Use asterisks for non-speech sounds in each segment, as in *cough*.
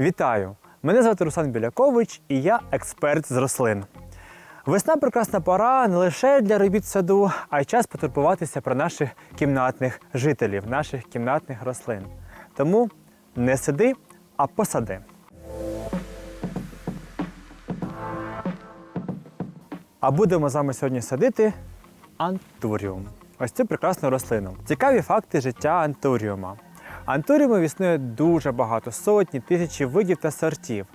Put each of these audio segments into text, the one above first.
Вітаю! Мене звати Руслан Білякович і я експерт з рослин. Весна прекрасна пора не лише для робіт саду, а й час потурбуватися про наших кімнатних жителів, наших кімнатних рослин. Тому не сиди, а посади. А будемо з вами сьогодні садити антуріум. Ось цю прекрасну рослину. Цікаві факти життя антуріума. Антуріумів існує дуже багато, сотні, тисячі видів та сортів.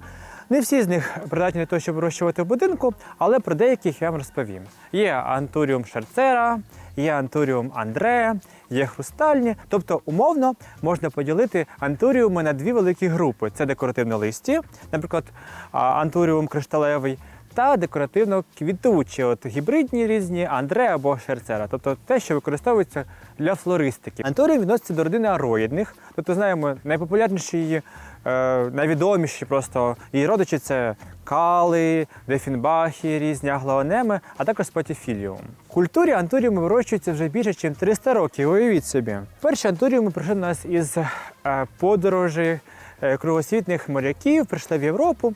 Не всі з них придатні для того, щоб вирощувати в будинку, але про деяких я вам розповім. Є антуріум шерцера, є антуріум андреа, є хрустальні. Тобто, умовно можна поділити антуріуми на дві великі групи: це декоративно листі, наприклад, антуріум кришталевий, та декоративно квітучі, от гібридні різні, андре або шерцера, тобто те, що використовується для флористики. Антуріум відноситься до родини ароїдних, тобто знаємо найпопулярніші її, е, найвідоміші просто її родичі це кали, дефінбахи, різні аглоонеми, а також спатіфіліум. В культурі антуріуми вирощуються вже більше, ніж 300 років. Уявіть собі. Перші антуріуми прийшли до нас із е, подорожі е, кругосвітних моряків, прийшли в Європу.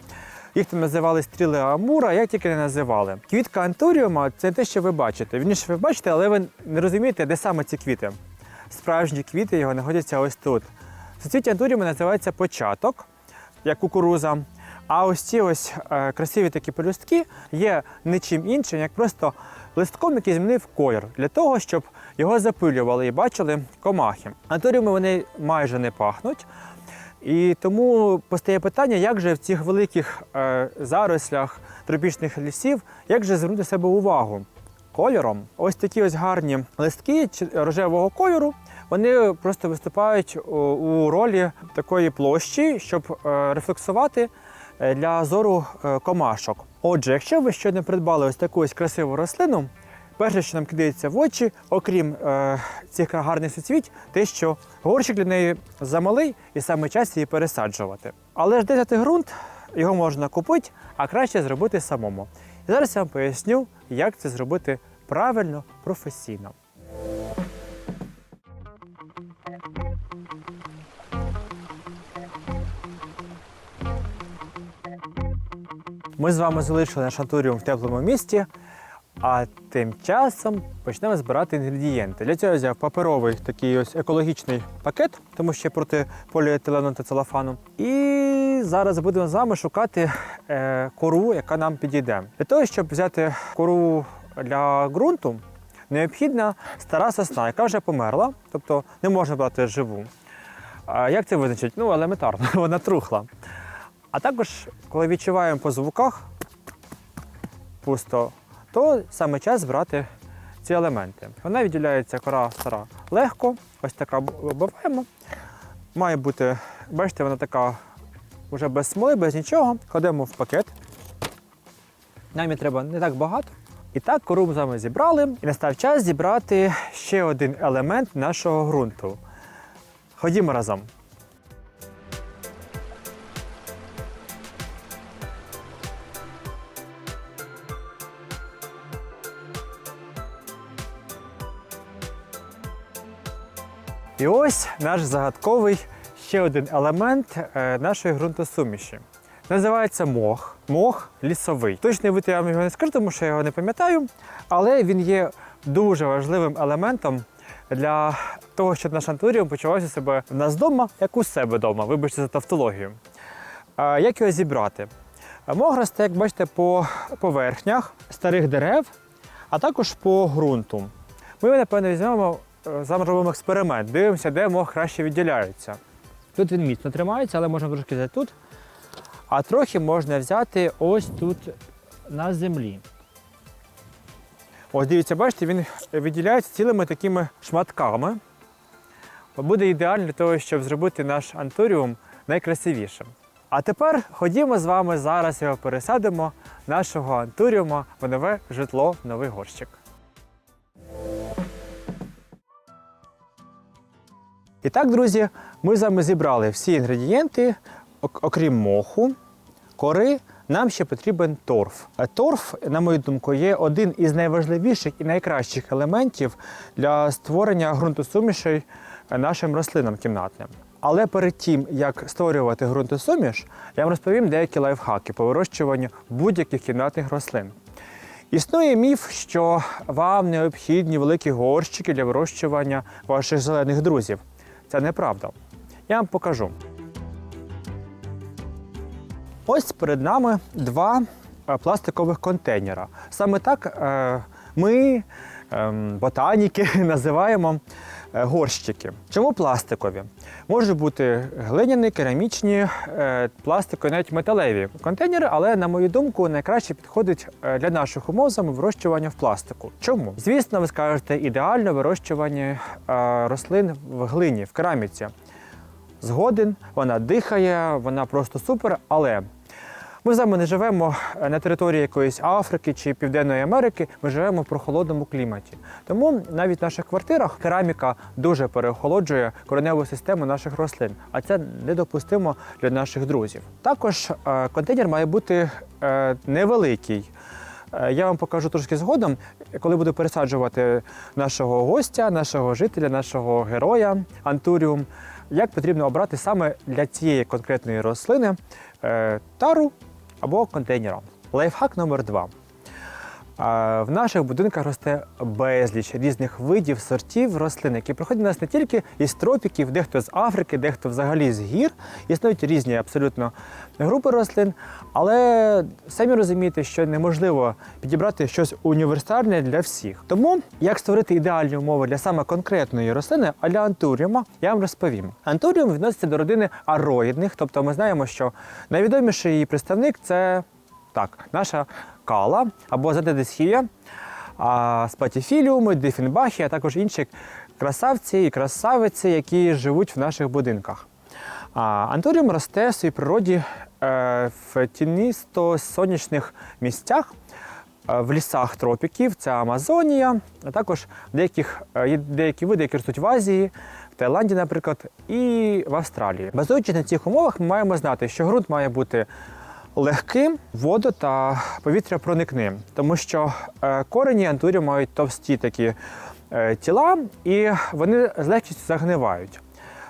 Їх там називали стріли Амура, як тільки не називали. Квітка антуріума це те, що ви бачите. Вірніше, ви бачите, але ви не розумієте, де саме ці квіти. Справжні квіти його знаходяться ось тут. Суцвіття антуріума називається початок, як кукуруза. А ось ці ось е, красиві такі пелюстки є нічим іншим, як просто листком, який змінив колір, для того, щоб його запилювали і бачили комахи. Антуріуми вони майже не пахнуть. І тому постає питання, як же в цих великих е, зарослях тропічних лісів, як же звернути себе увагу кольором. Ось такі ось гарні листки рожевого кольору. Вони просто виступають у, у ролі такої площі, щоб е, рефлексувати е, для зору е, комашок. Отже, якщо ви щойно придбали ось таку ось красиву рослину, перше, що нам кидається в очі, окрім е, цих гарних суцвіть, те, що горщик для неї замалий і саме час її пересаджувати. Але ж де взяти ґрунт, його можна купити, а краще зробити самому. І зараз я вам поясню, як це зробити правильно, професійно. Ми з вами залишили наш антуріум в теплому місті, а тим часом почнемо збирати інгредієнти. Для цього я взяв паперовий такий ось екологічний пакет, тому що проти поліетилену та целофану. І зараз будемо з вами шукати е, кору, яка нам підійде. Для того, щоб взяти кору для ґрунту, необхідна стара сосна, яка вже померла, тобто не можна брати живу. Як це визначить? Ну, елементарно, *laughs* вона трухла. А також, коли відчуваємо по звуках пусто, то саме час брати ці елементи. Вона відділяється кора стара легко, ось така буваємо. Має бути, бачите, вона така вже без смоли, без нічого. Кладемо в пакет. Нам треба не так багато. І так кору ми з вами зібрали. І настав час зібрати ще один елемент нашого ґрунту. Ходімо разом. І ось наш загадковий ще один елемент е, нашої ґрунтосуміші. Називається мох. Мох лісовий. Точний вид я вам його не скажу, тому що я його не пам'ятаю, але він є дуже важливим елементом для того, щоб наш антуріум почувався себе в нас вдома, як у себе вдома. Вибачте за тавтологію. Як його зібрати? Мох росте, як бачите, по поверхнях старих дерев, а також по ґрунту. Ми, напевно, візьмемо, зараз робимо експеримент, дивимося, де мох краще відділяється. Тут він міцно тримається, але можна трошки взяти тут. А трохи можна взяти ось тут на землі. Ось дивіться, бачите, він відділяється цілими такими шматками. Буде ідеально для того, щоб зробити наш антуріум найкрасивішим. А тепер ходімо з вами зараз його пересадимо, нашого антуріума в нове житло, новий горщик. І так, друзі, ми з вами зібрали всі інгредієнти, окрім моху, кори, нам ще потрібен торф. Торф, на мою думку, є один із найважливіших і найкращих елементів для створення ґрунтосумішей нашим рослинам кімнатним. Але перед тим, як створювати ґрунтосуміш, я вам розповім деякі лайфхаки по вирощуванню будь-яких кімнатних рослин. Існує міф, що вам необхідні великі горщики для вирощування ваших зелених друзів. Це неправда. Я вам покажу. Ось перед нами два е, пластикових контейнера. Саме так е, ми, ботаніки, *laughs* називаємо е, горщики. Чому пластикові? Можуть бути глиняні, керамічні, е, пластикові, навіть металеві контейнери, але, на мою думку, найкраще підходить е, для наших умов саме вирощування в пластику. Чому? Звісно, ви скажете, ідеально вирощування рослин в глині, в кераміці. Згоден, вона дихає, вона просто супер, але ми з вами не живемо е, на території якоїсь Африки чи Південної Америки, ми живемо в прохолодному кліматі. Тому навіть в наших квартирах кераміка дуже переохолоджує кореневу систему наших рослин, а це недопустимо для наших друзів. Також е, контейнер має бути е, невеликий. Я вам покажу трошки згодом, коли буду пересаджувати нашого гостя, нашого жителя, нашого героя Антуріум, як потрібно обрати саме для цієї конкретної рослини тару або контейнером. Лайфхак номер 2 в наших будинках росте безліч різних видів сортів рослин, які приходять до нас не тільки із тропіків, дехто з Африки, дехто взагалі з гір. Існують різні абсолютно групи рослин, але самі розумієте, що неможливо підібрати щось універсальне для всіх. Тому як створити ідеальні умови для саме конкретної рослини, а для антуріума, я вам розповім. Антуріум відноситься до родини ароїдних, тобто ми знаємо, що найвідоміший її представник це так, наша кала або задедесхія, спатіфіліуми, дифінбахи, а також інші красавці і красавиці, які живуть в наших будинках. А, антуріум росте в своїй природі е, в тіністо-сонячних місцях, е, в лісах тропіків, це Амазонія, а також деяких, е, деякі види, які ростуть в Азії, в Таїланді, наприклад, і в Австралії. Базуючись на цих умовах, ми маємо знати, що ґрунт має бути легким, воду та повітря проникним, тому що е, корені антурі мають товсті такі е, тіла, і вони з легкістю загнивають.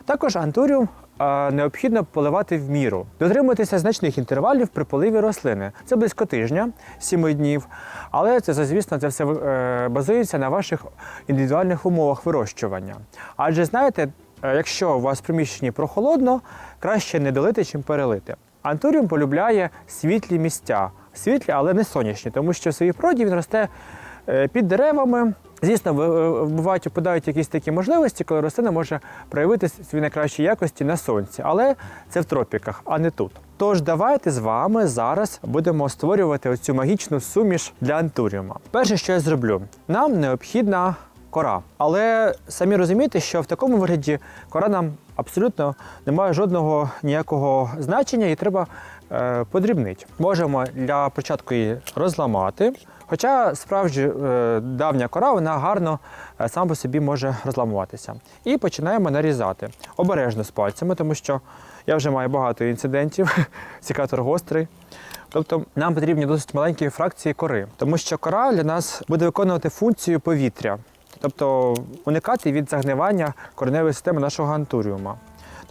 Також антуріум е, необхідно поливати в міру, дотримуватися значних інтервалів при поливі рослини. Це близько тижня, 7 днів. Але це, звісно, це все базується на ваших індивідуальних умовах вирощування. Адже знаєте, якщо у вас в приміщенні прохолодно, краще не долити, чим перелити. Антуріум полюбляє світлі місця, світлі, але не сонячні, тому що в своїй природі він росте е, під деревами. Звісно, е, бувають опадають якісь такі можливості, коли рослина може проявити свої найкращі якості на сонці, але це в тропіках, а не тут. Тож давайте з вами зараз будемо створювати оцю магічну суміш для антуріума. Перше, що я зроблю, нам необхідна кора. Але самі розумієте, що в такому вигляді кора нам абсолютно не має жодного ніякого значення і треба е, подрібнити. Можемо для початку її розламати. Хоча справді е, давня кора вона гарно е, сам по собі може розламуватися. І починаємо нарізати обережно з пальцями, тому що я вже маю багато інцидентів, *laughs* секатор гострий. Тобто нам потрібні досить маленькі фракції кори, тому що кора для нас буде виконувати функцію повітря, тобто уникати від загнивання кореневої системи нашого антуріума.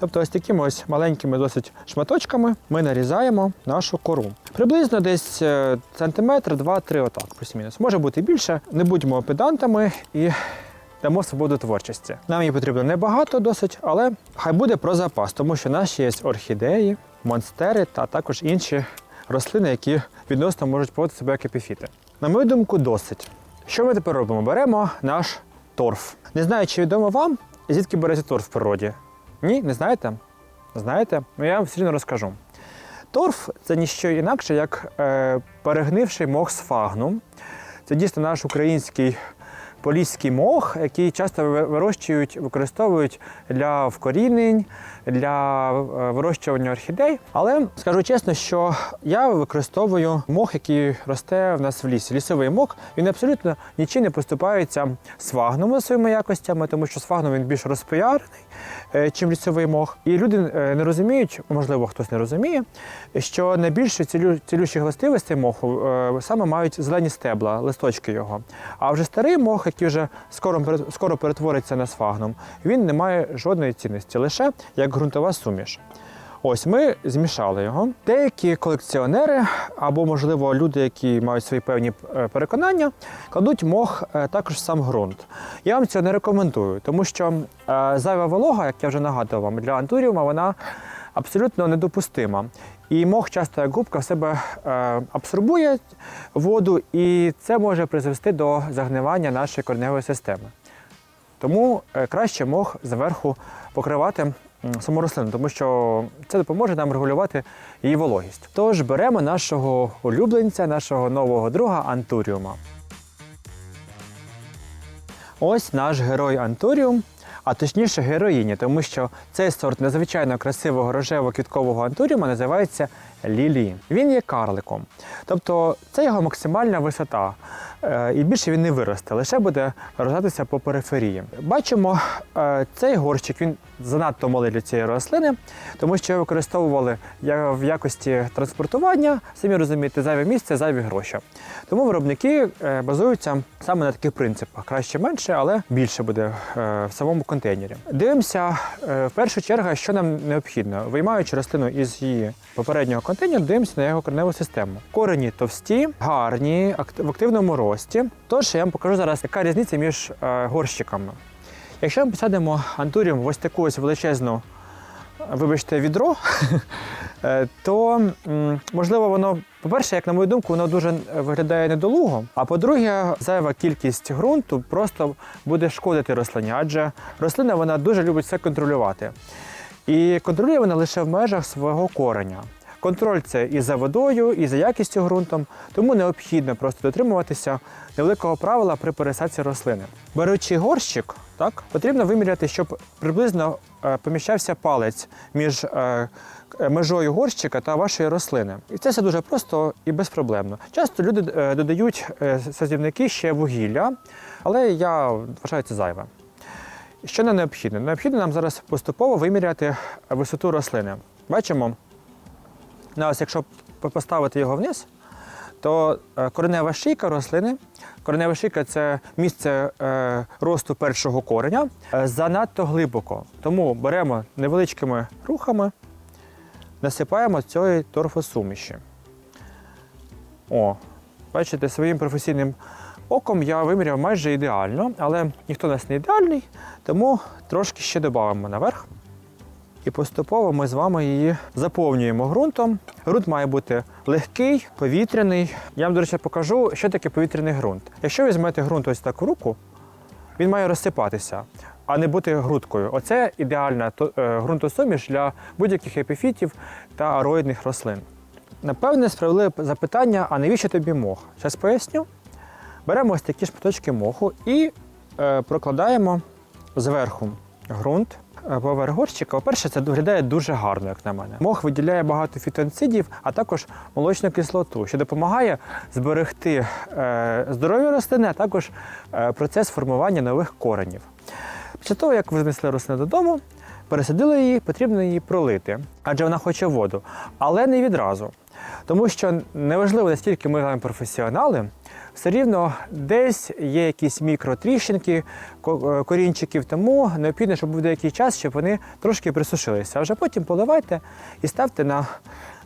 Тобто ось такими ось маленькими досить шматочками ми нарізаємо нашу кору. Приблизно десь е, сантиметр, два-три, отак, плюс-мінус. Може бути більше. Не будьмо педантами і дамо свободу творчості. Нам її потрібно небагато досить, але хай буде про запас, тому що наші є орхідеї, монстери та також інші рослини, які відносно можуть поводити себе як епіфіти. На мою думку, досить. Що ми тепер робимо? Беремо наш торф. Не знаю, чи відомо вам, звідки береться торф в природі. Ні, не знаєте? Знаєте? Ну я вам все одно розкажу. Торф це ніщо інакше, як е, перегнивший мох сфагну. Це дійсно наш український поліський мох, який часто вирощують, використовують для вкорінень, для е, вирощування орхідей. Але скажу чесно, що я використовую мох, який росте в нас в лісі. Лісовий мох він абсолютно нічим не поступається сфагнуму своїми якостями, тому що сфагнум він більш розпіарений, е, чим лісовий мох. І люди е, не розуміють, можливо, хтось не розуміє, що найбільше цілю, цілющих властивостей моху саме мають зелені стебла, листочки його. А вже старий мох, який вже скоро, скоро перетвориться на сфагнум, він не має жодної цінності, лише як ґрунтова суміш. Ось ми змішали його. Деякі колекціонери або, можливо, люди, які мають свої певні е, переконання, кладуть мох е, також сам ґрунт. Я вам цього не рекомендую, тому що е, зайва волога, як я вже нагадував вам, для антуріума вона абсолютно недопустима. І мох часто як губка в себе е, абсорбує воду, і це може призвести до загнивання нашої кореневої системи. Тому е, краще мох зверху покривати саму рослину, тому що це допоможе нам регулювати її вологість. Тож беремо нашого улюбленця, нашого нового друга антуріума. Ось наш герой антуріум, а точніше героїні, тому що цей сорт надзвичайно красивого рожево-квіткового антуріума називається лілі. Він є карликом. Тобто це його максимальна висота. Е, І більше він не виросте, лише буде рожатися по периферії. Бачимо, е, цей горщик він занадто малий для цієї рослини, тому що використовували в якості транспортування, самі розумієте, зайве місце, зайві гроші. Тому виробники е, базуються саме на таких принципах: краще менше, але більше буде е, в самому контейнері. Дивимося е, в першу чергу, що нам необхідно. Виймаючи рослину із її попереднього контейнера, дивимося на його кореневу систему. Корені товсті, гарні, в активному рості. Тож я вам покажу зараз, яка різниця між горщиками. Якщо ми посадимо антуріум в ось таку ось величезну, вибачте, відро, *laughs* е, то можливо воно, по-перше, як на мою думку, воно дуже е, виглядає недолуго. А по-друге, зайва кількість ґрунту просто буде шкодити рослині, адже рослина вона дуже любить все контролювати. І контролює вона лише в межах свого кореня. Контроль це і за водою, і за якістю ґрунтом, тому необхідно просто дотримуватися невеликого правила при пересадці рослини. Беручи горщик, так, потрібно виміряти, щоб приблизно е, поміщався палець між е, межою горщика та вашої рослини. І це все дуже просто і безпроблемно. Часто люди е, додають е, садівники ще вугілля, але я вважаю це зайве. Що нам необхідно? Необхідно нам зараз поступово виміряти висоту рослини. Бачимо, ну, ось якщо поставити його вниз, то е, коренева шийка рослини, коренева шийка це місце е, росту першого кореня, е, занадто глибоко. Тому беремо невеличкими рухами, насипаємо цієї торфосуміші. О, бачите, своїм професійним оком я виміряв майже ідеально, але ніхто у нас не ідеальний, тому трошки ще додамо наверх. І поступово ми з вами її заповнюємо ґрунтом. Ґрунт має бути легкий, повітряний. Я вам, до речі, покажу, що таке повітряний ґрунт. Якщо візьмете ґрунт ось так в руку, він має розсипатися, а не бути грудкою. Оце ідеальна е, ґрунтосуміш для будь-яких епіфітів та ароїдних рослин. Напевне, справедливе запитання, а навіщо тобі мох? Зараз поясню. Беремо ось такі шматочки моху і е, прокладаємо зверху ґрунт. Е, Поверх горщика, по-перше, це виглядає дуже гарно, як на мене. Мох виділяє багато фітонцидів, а також молочну кислоту, що допомагає зберегти е, здоров'я рослини, а також е, процес формування нових коренів. Після того, як ви знесли рослину додому, пересадили її, потрібно її пролити, адже вона хоче воду, але не відразу. Тому що неважливо, наскільки ми з вами професіонали, все рівно десь є якісь мікротріщинки е, корінчиків, тому необхідно, щоб був деякий час, щоб вони трошки присушилися. А вже потім поливайте і ставте на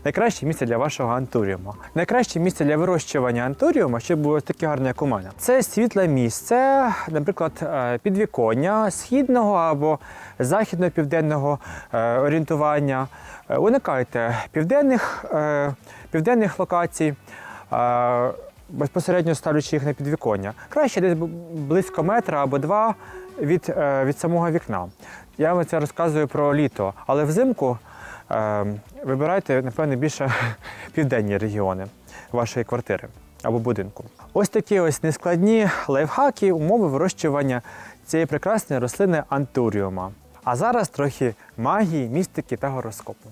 найкраще місце для вашого антуріуму. Найкраще місце для вирощування антуріума, щоб було таке гарне, як у мене. Це світле місце, наприклад, е, підвіконня східного або західно-південного е, орієнтування. Уникайте південних, південних локацій. Безпосередньо ставлячи їх на підвіконня. Краще десь близько метра або два від, е, від самого вікна. Я вам це розказую про літо, але взимку е, вибирайте, напевне, більше *laughs* південні регіони вашої квартири або будинку. Ось такі ось нескладні лайфхаки, умови вирощування цієї прекрасної рослини антуріума. А зараз трохи магії, містики та гороскопу.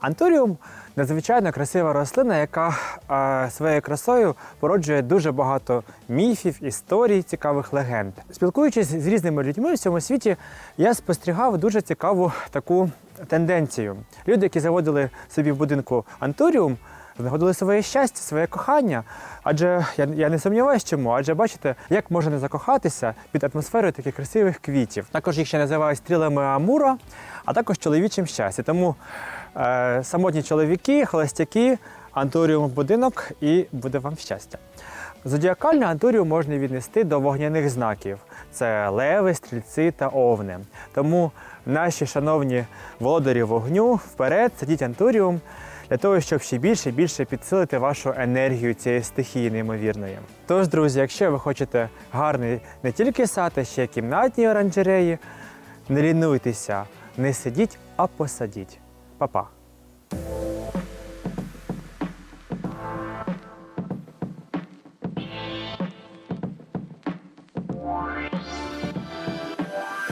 Антуріум надзвичайно красива рослина, яка е, своєю красою породжує дуже багато міфів, історій, цікавих легенд. Спілкуючись з різними людьми в цьому світі, я спостерігав дуже цікаву таку тенденцію. Люди, які заводили собі в будинку антуріум, знаходили своє щастя, своє кохання. Адже я, я не сумніваюся, чому, адже бачите, як можна не закохатися під атмосферою таких красивих квітів. Також їх ще називають стрілами Амура, а також чоловічим щастя. Тому е, самотні чоловіки, холостяки, антуріум в будинок і буде вам щастя. Зодіакальну антурію можна віднести до вогняних знаків: це леви, стрільці та овни. Тому наші шановні володарі вогню вперед садіть антуріум для того, щоб ще більше і більше підсилити вашу енергію цієї стихії неймовірної. Тож, друзі, якщо ви хочете гарний не тільки сад, а ще кімнатні оранжереї, не лінуйтеся, не сидіть, а посадіть. Па-па!